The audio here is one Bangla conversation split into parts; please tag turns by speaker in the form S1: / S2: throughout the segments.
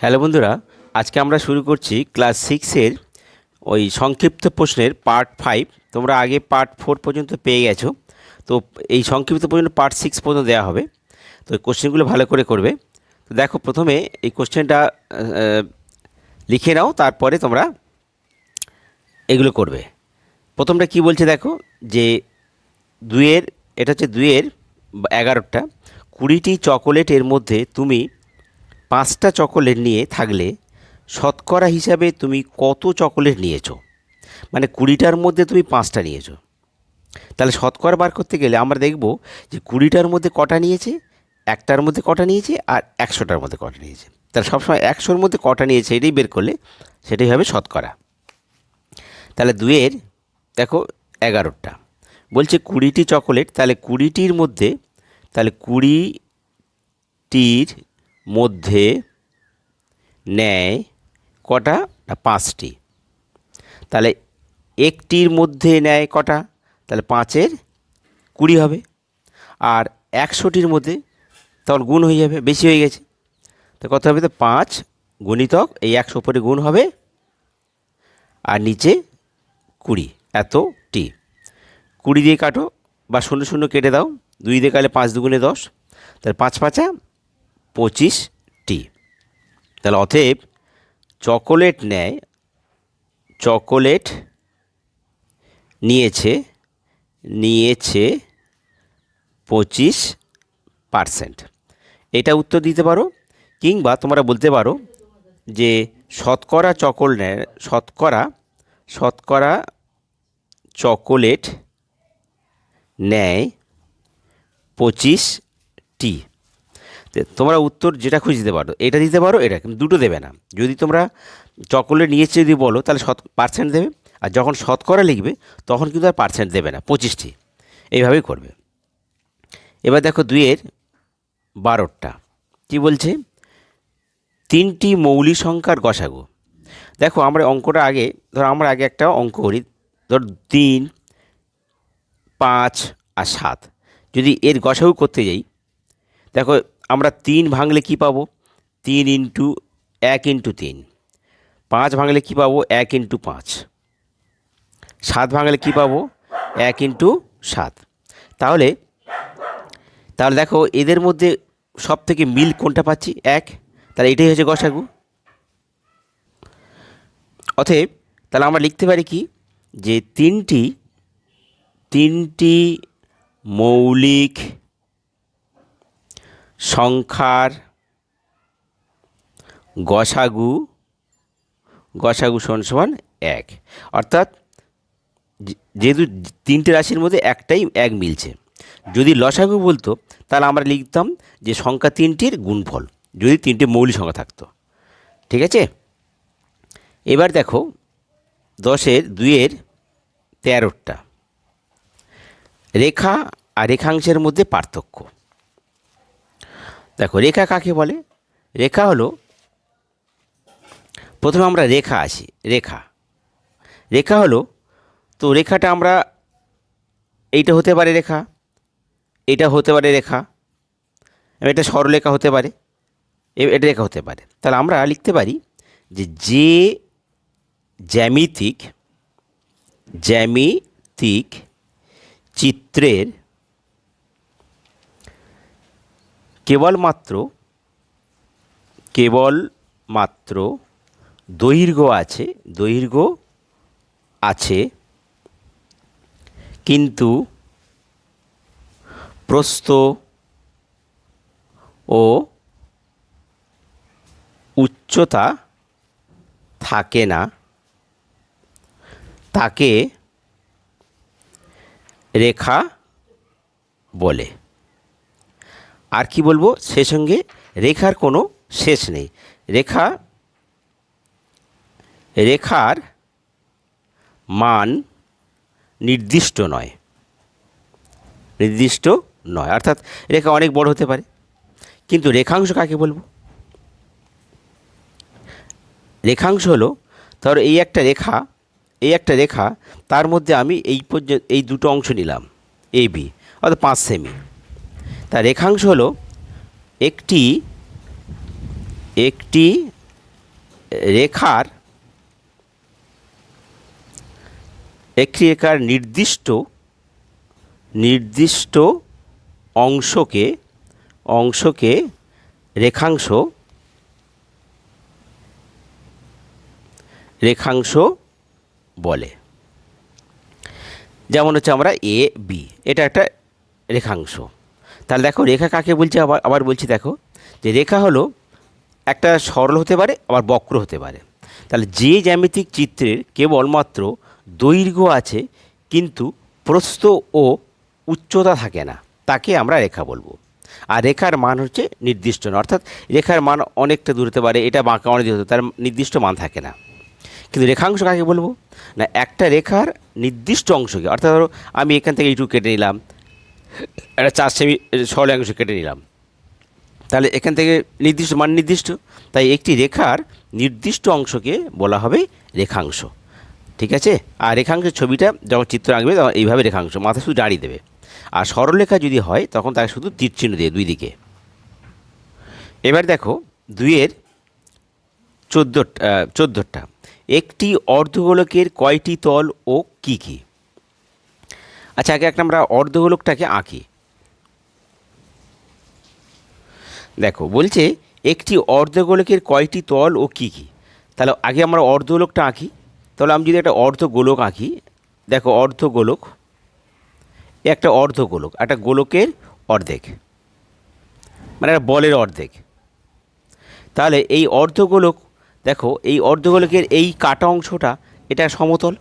S1: হ্যালো বন্ধুরা, আজকে আমরা শুরু করছি ক্লাস সিক্সের ওই সংক্ষিপ্ত প্রশ্নের পার্ট ফাইভ তোমরা আগে পার্ট ফোর পর্যন্ত পেয়ে গেছো। তো এই সংক্ষিপ্ত পর্যন্ত পার্ট সিক্স পর্যন্ত দেওয়া হবে। তো এই কোশ্চেনগুলো ভালো করে করবে। তো দেখো, প্রথমে এই কোশ্চেনটা লিখে নাও, তারপরে তোমরা এগুলো করবে। প্রথমটা কি বলছে দেখো, যে দুইয়ের, এটা হচ্ছে দুইয়ের বা এগারোটা। কুড়িটি চকোলেটের মধ্যে তুমি পাঁচটা চকোলেট নিয়ে থাকলে শতকরা হিসাবে তুমি কত চকোলেট নিয়েছো? মানে কুড়িটার মধ্যে তুমি পাঁচটা নিয়েছো। তাহলে শতকরা বার করতে গেলে আমরা দেখব যে কুড়িটার মধ্যে কটা নিয়েছে, একটার মধ্যে কটা নিয়েছে আর একশোটার মধ্যে কটা নিয়েছে। তাহলে সবসময় একশোর মধ্যে কটা নিয়েছে এটাই বের করলে সেটাই হবে শতকরা। তাহলে দুয়ের দেখো, এগারোটা। বলছে কুড়িটি চকোলেট, তাহলে কুড়িটির মধ্যে, তাহলে কুড়িটির মধ্যে নেয় কটা পাঁচটি? তাহলে একটির মধ্যে নেয় কটা? তাহলে পাঁচের কুড়ি হবে। আর একশোটির মধ্যে তখন গুণ হয়ে যাবে, বেশি হয়ে গেছে। তো কত হবে? তো পাঁচ গুণিতক এই একশো উপরে গুণ হবে। আর নিচে কুড়ি এত টি কুড়ি দিয়ে কাটো বা শূন্য শূন্য কেটে দাও। দুই দিয়ে কাটলে পাঁচ দুগুণে দশ। তাহলে পাঁচ পাঁচা পঁচিশ টি তাহলে অতএব চকোলেট নেয়, চকোলেট নিয়েছে নিয়েছে পঁচিশ পারসেন্ট। এটা উত্তর দিতে পারো, কিংবা তোমরা বলতে পারো যে শতকরা চকোলেট শতকরা শতকরা চকোলেট নেয় পঁচিশ টি তোমরা উত্তর যেটা খুঁজে দিতে পারো, এটা দিতে পারো, এটা কিন্তু দুটো দেবে না। যদি তোমরা চকোলেট নিয়েছে যদি বলো, তাহলে শত পার্সেন্ট দেবে, আর যখন শতকরা লিখবে, তখন কিন্তু আর পার্সেন্ট দেবে না, পঁচিশটি। এইভাবেই করবে। এবার দেখো দুইয়ের বারোটা কী বলছে? তিনটি মৌলিক সংখ্যার গসাগু। দেখো, আমরা অঙ্কটা আগে, ধরো আমরা আগে একটা অঙ্ক করি, ধর তিন, পাঁচ আর সাত। যদি এর গসাগু করতে যাই, দেখো আমরা তিন ভাঙলে কি পাবো? তিন ইন্টু এক ইন্টু তিন। পাঁচ ভাঙলে কি পাবো? এক ইন্টু পাঁচ। সাত ভাঙলে কি পাবো? এক ইন্টু সাত। তাহলে তাহলে দেখো, এদের মধ্যে সব থেকে মিল কোনটা পাচ্ছি? এক। তাহলে এটাই হচ্ছে গসাগু। অতএব, তাহলে আমরা লিখতে পারি কি? যে তিনটি তিনটি মৌলিক সংখ্যার গসাগু গসাগু সমান সমান এক। অর্থাৎ যেহেতু তিনটে রাশির মধ্যে একটাই এক মিলছে। যদি লসাগু বলতো, তাহলে আমরা লিখতাম যে সংখ্যা তিনটির গুণফল, যদি তিনটে মৌলিক সংখ্যা থাকতো। ঠিক আছে? এবার দেখো, দশের দুইয়ের তেরোটা রেখা আর রেখাংশের মধ্যে পার্থক্য। দেখো, রেখা কাকে বলে? রেখা হলো, প্রথমে আমরা রেখা আসি রেখা। রেখা হলো, তো রেখাটা আমরা, এইটা হতে পারে রেখা, এটা হতে পারে রেখা এটা সরলরেখা হতে পারে এটা রেখা হতে পারে। তাহলে আমরা লিখতে পারি যে যে জ্যামিতিক জ্যামিতিক চিত্রের কেবলমাত্র কেবলমাত্র দৈর্ঘ্য আছে দৈর্ঘ্য আছে, কিন্তু প্রস্থ ও উচ্চতা থাকে না। তাকে রেখা বলে। আর কি বলব? সে সঙ্গে রেখার কোনো শেষ নেই। রেখা, রেখার মান নির্দিষ্ট নয়। নির্দিষ্ট নয়। অর্থাৎ রেখা অনেক বড় হতে পারে। কিন্তু রেখাংশ কাকে বলব? রেখাংশ হলো, ধরো এই একটা রেখা, এই একটা রেখা, তার মধ্যে আমি এই পর্যন্ত, এই দুটো অংশ নিলাম, এ বি, অর্থাৎ পাঁচ সেমি। তা রেখাংশ হলো একটি একটি রেখার একটি রেখার নির্দিষ্ট নির্দিষ্ট অংশকে অংশকে রেখাংশ রেখাংশ বলে। যেমন হচ্ছে আমরা এ বি এটা একটা রেখাংশ। তাহলে দেখো, রেখা কাকে বলছে? আবার আবার বলছি দেখো, যে রেখা হলো একটা সরল হতে পারে, আবার বক্র হতে পারে। তাহলে যে জ্যামিতিক চিত্রের কেবলমাত্র দৈর্ঘ্য আছে, কিন্তু প্রস্থ ও উচ্চতা থাকে না, তাকে আমরা রেখা বলব। আর রেখার মান হচ্ছে নির্দিষ্ট না অর্থাৎ রেখার মান অনেকটা দূর হতে পারে, এটা বাঁকা অনেক হতে তার নির্দিষ্ট মান থাকে না। কিন্তু রেখাংশ কাকে বলব? না, একটা রেখার নির্দিষ্ট অংশকে, অর্থাৎ ধরো, আমি এখান থেকে এইটুকু কেটে নিলাম একটা চার সেমি অংশ কেটে নিলাম। তাহলে এখান থেকে নির্দিষ্ট মান নির্দিষ্ট, তাই একটি রেখার নির্দিষ্ট অংশকে বলা হবে রেখাংশ। ঠিক আছে? আর রেখাংশের ছবিটা যখন চিত্র আঁকবে, তখন এইভাবে রেখাংশ, মাথা শুধু দাঁড়িয়ে দেবে। আর সরলরেখা যদি হয়, তখন তাকে শুধু তীর চিহ্ন দিয়ে দুই দিকে। এবার দেখো, দুইয়ের চোদ্দ চোদ্দোটা একটি অর্ধগোলকের কয়টি তল ও কি কি? আচ্ছা আগে একটা আমরা অর্ধগোলকটাকে আঁকি। দেখো, বলছে একটি অর্ধগোলকের কয়টি তল ও কী কী? তাহলে আগে আমরা অর্ধগোলকটা আঁকি। তাহলে আমি যদি একটা অর্ধগোলক আঁকি, দেখো অর্ধগোলক, একটা অর্ধগোলক, একটা গোলকের অর্ধেক মানে একটা বলের অর্ধেক। তাহলে এই অর্ধগোলক, দেখো, এই অর্ধগোলকের এই কাটা অংশটা, এটা সমতল,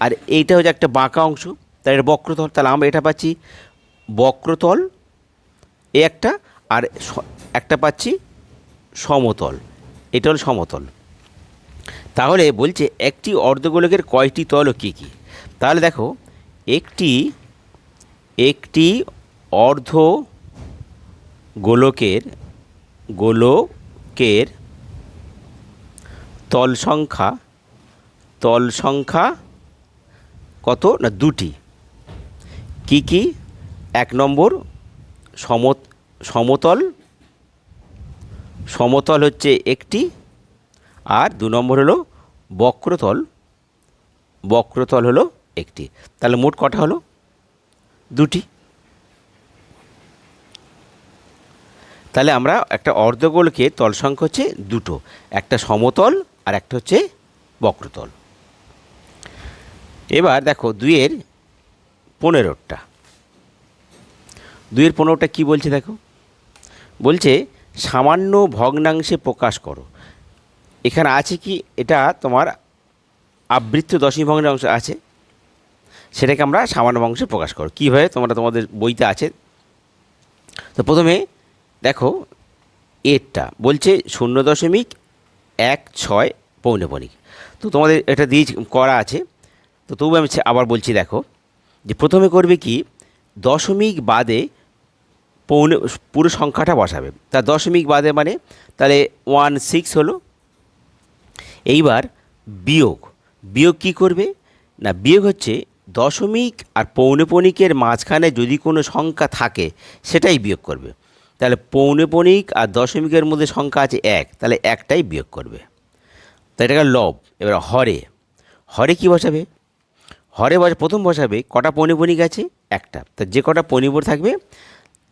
S1: আর এইটা হচ্ছে একটা বাঁকা অংশ, তাহলে এটা বক্রতল। তাহলে আমরা এটা পাচ্ছি বক্রতল, এ একটা, আর একটা পাচ্ছি সমতল। এটা হল সমতল। তাহলে বলছে একটি অর্ধগোলকের কয়টি তল ও কী কী? তাহলে দেখো, একটি একটি অর্ধ গোলকের গোলকের তল সংখ্যা তল সংখ্যা কত? না, দুটি। কি কি? এক নম্বর সম সমতল সমতল হচ্ছে একটি, আর দু নম্বর হলো বক্রতল। বক্রতল হলো একটি। তাহলে মোট কটা হলো? দুটি। তাহলে আমরা একটা অর্ধগোলকে তল সংখ্যা হচ্ছে দুটো। একটা সমতল আর একটা হচ্ছে বক্রতল। এবার দেখো দুইয়ের পনেরোটা। দুইয়ের পনেরোটা কী বলছে দেখো? বলছে সামান্য ভগ্নাংশে প্রকাশ করো। এখানে আছে কি? এটা তোমার আবৃত্ত দশমী ভগ্নাংশ আছে। সেটাকে আমরা সামান্য অংশে প্রকাশ করো। কীভাবে? তোমরা তোমাদের বইতে আছে। তো প্রথমে দেখো, এরটা বলছে শূন্য দশমিক এক ছয় পৌনপণিক তো তোমাদের এটা দিয়ে করা আছে। তো তবু আমি আবার বলছি, দেখো যে প্রথমে করবে কি? দশমিক বাদে পৌনে, পুরো সংখ্যাটা বসাবে। তা দশমিক বাদে মানে তাহলে ওয়ান সিক্স হলো। এইবার বিয়োগ। বিয়োগ কি করবে? না, বিয়োগ হচ্ছে দশমিক আর পৌনপণিকের মাঝখানে যদি কোনো সংখ্যা থাকে, সেটাই বিয়োগ করবে। তাহলে পৌনপণিক আর দশমিকের মধ্যে সংখ্যা আছে এক, তাহলে একটাই বিয়োগ করবে। তো এটাকে লব, এবার হরে। হরে কি বসাবে? হরে বসা, প্রথম বসাবে কটা পৌনপণিক আছে? একটা। তা যে কটা পনিবর থাকবে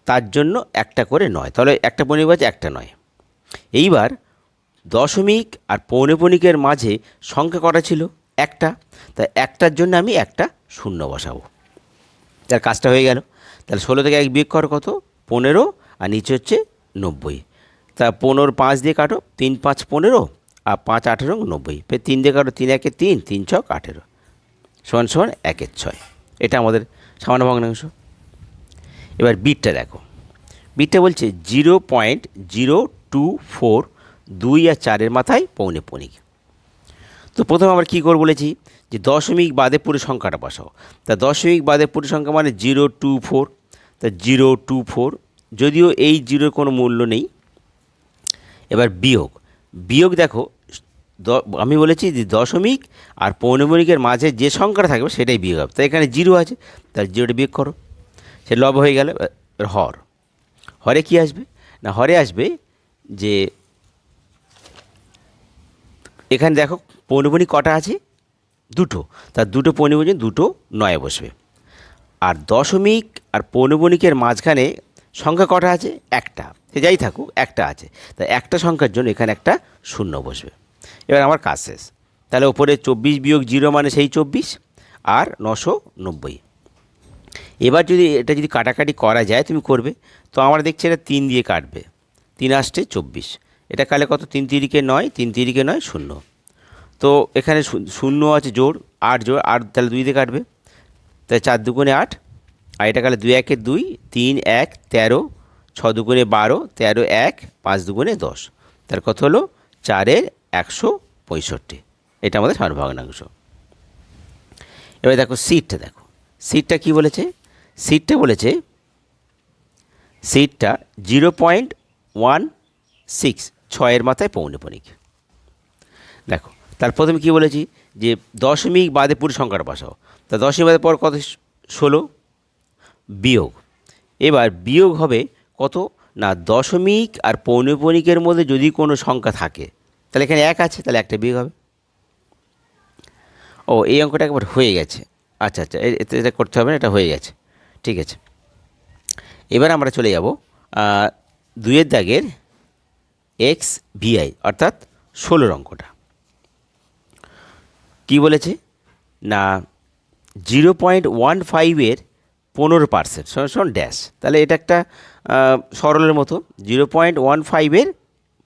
S1: তার জন্য একটা করে নয়। তাহলে একটা পনিবর আছে একটা নয়। এইবার দশমিক আর পৌনপণিকের মাঝে সংখ্যা কটা ছিল? একটা। তা একটার জন্য আমি একটা শূন্য বসাবো। তার কাজটা হয়ে গেল। তাহলে ষোলো থেকে এক বিয়োগ কর কত? পনেরো। আর নিচে হচ্ছে নব্বই। তা পনেরো পাঁচ দিয়ে কাটো, তিন পাঁচ পনেরো আর পাঁচ আঠেরো নব্বই। ফের তিন দিয়ে কাটো, তিন একে তিন তিন ছক আঠেরো। সমান সমান একের ছয়। এটা আমাদের সামান্য ভগ্নাংশ। এবার বিটটা দেখো। বিটটা বলছে zero point zero two four দুই আর চারের মাথায় পৌনে পণিক তো প্রথমে আমরা কী করব বলেছি? যে দশমিক বাদে পুরো সংখ্যাটা বসাও। তা দশমিক বাদে পুরো সংখ্যা মানে জিরো টু ফোর তা জিরো টু ফোর যদিও এই জিরোর কোনো মূল্য নেই। এবার বিয়োগ। বিয়োগ দেখো আমি বলেছি যে দশমিক আর পৌনমণিকের মাঝে যে সংখ্যাটা থাকবে সেটাই বিয়োগ হবে। তাই এখানে জিরো আছে তার জিরোটা বিয়োগ করো। সে লব হয়ে গেল হর। হরে কি আসবে? না, হরে আসবে যে, এখানে দেখো পৌনবনী কটা আছে? দুটো। তার দুটো পৌনবনী দুটো নয় বসবে। আর দশমিক আর পৌনবণিকের মাঝখানে সংখ্যা কটা আছে? একটা। সে যাই থাকুক, একটা আছে। তা একটা সংখ্যার জন্য এখানে একটা শূন্য বসবে। এবার আমার কাজ শেষ। তাহলে ওপরে চব্বিশ বিয়োগ জিরো মানে সেই চব্বিশ, আর নশো নব্বই। এবার যদি এটা যদি কাটাকাটি করা যায়, তুমি করবে। তো আমরা দেখছি এটা তিন দিয়ে কাটবে। তিন আসছে চব্বিশ। এটা কালে কত? তিন তিরিকে নয়, তিন তিরিকে নয়, শূন্য। তো এখানে শূন্য আছে জোর আট জোর আট তাহলে দুই দিয়ে কাটবে। তাহলে চার দুগুণে আট, আর এটা কালে দুই একে দুই, তিন এক, তেরো, ছ দুগুণে বারো, তেরো এক, পাঁচ দুগুণে দশ। তার কত হলো? চারের একশো পঁয়ষট্টি। এটা আমাদের সর্বভগ্নাংশ এবার দেখো সিটটা দেখো। সিটটা কি বলেছে? সিটটা বলেছে, সিটটা জিরো পয়েন্ট ওয়ান সিক্স ছয়ের মাথায় পৌনপণিক দেখো, তার প্রথমে কী বলেছি যে দশমিক বাদে পুরো সংখ্যাটা বসাও। তা দশমিক বাদে পর কত? ষোলো বিয়োগ। এবার বিয়োগ হবে কত? না, দশমিক আর পৌনপণিকের মধ্যে যদি কোনো সংখ্যা থাকে, তাহলে এখানে এক আছে, তাহলে একটা বিয়োগ হবে। ও, এই অঙ্কটা একবার হয়ে গেছে। আচ্ছা আচ্ছা এতে এটা করতে হবে না, এটা হয়ে গেছে। ঠিক আছে। এবার আমরা চলে যাব আহ, দুইয়ের দাগের এক্স ভিআই অর্থাৎ ষোলোর অঙ্কটা। কি বলেছে? না জিরো পয়েন্ট ওয়ান ফাইভের পনেরো পার্সেন্ট শোন ড্যাশ তাহলে এটা একটা সরলের মতো জিরো পয়েন্ট ওয়ান ফাইভের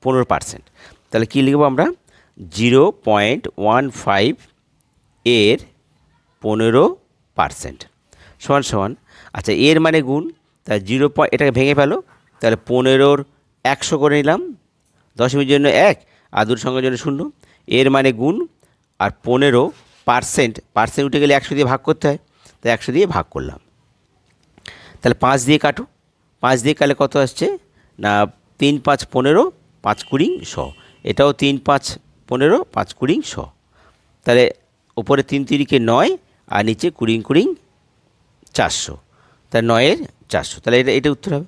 S1: পনেরো পার্সেন্ট তাহলে কী লিখব আমরা? জিরো পয়েন্ট ওয়ান ফাইভ এর পনেরো পার্সেন্ট সমান সমান। আচ্ছা এর মানে গুণ তা জিরো পয়েন্ট, এটাকে ভেঙে ফেলো, তাহলে পনেরোর একশো করে নিলাম দশমীর জন্য এক, আর দুর সংখ্যার জন্য শূন্য। এর মানে গুণ, আর পনেরো পার্সেন্ট পার্সেন্ট উঠে গেলে একশো দিয়ে ভাগ করতে হয়, তাই একশো দিয়ে ভাগ করলাম। তাহলে পাঁচ দিয়ে কাটো, পাঁচ দিয়ে কালে কত আসছে? না, তিন পাঁচ পনেরো, পাঁচ কুড়ি শ। এটাও তিন পাঁচ পনেরো, পাঁচ কুড়ি শ। তাহলে ওপরে তিন তিরিকে নয়, আর নিচে কুড়িং কুড়িং চারশো। তা নয়ের চারশো। তাহলে এটা এটা উত্তর হবে।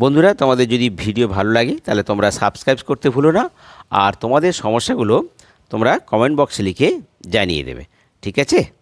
S1: বন্ধুরা, তোমাদের যদি ভিডিও ভালো লাগে, তাহলে তোমরা সাবস্ক্রাইব করতে ভুলো না। আর তোমাদের সমস্যাগুলো তোমরা কমেন্ট বক্সে লিখে জানিয়ে দেবে। ঠিক আছে?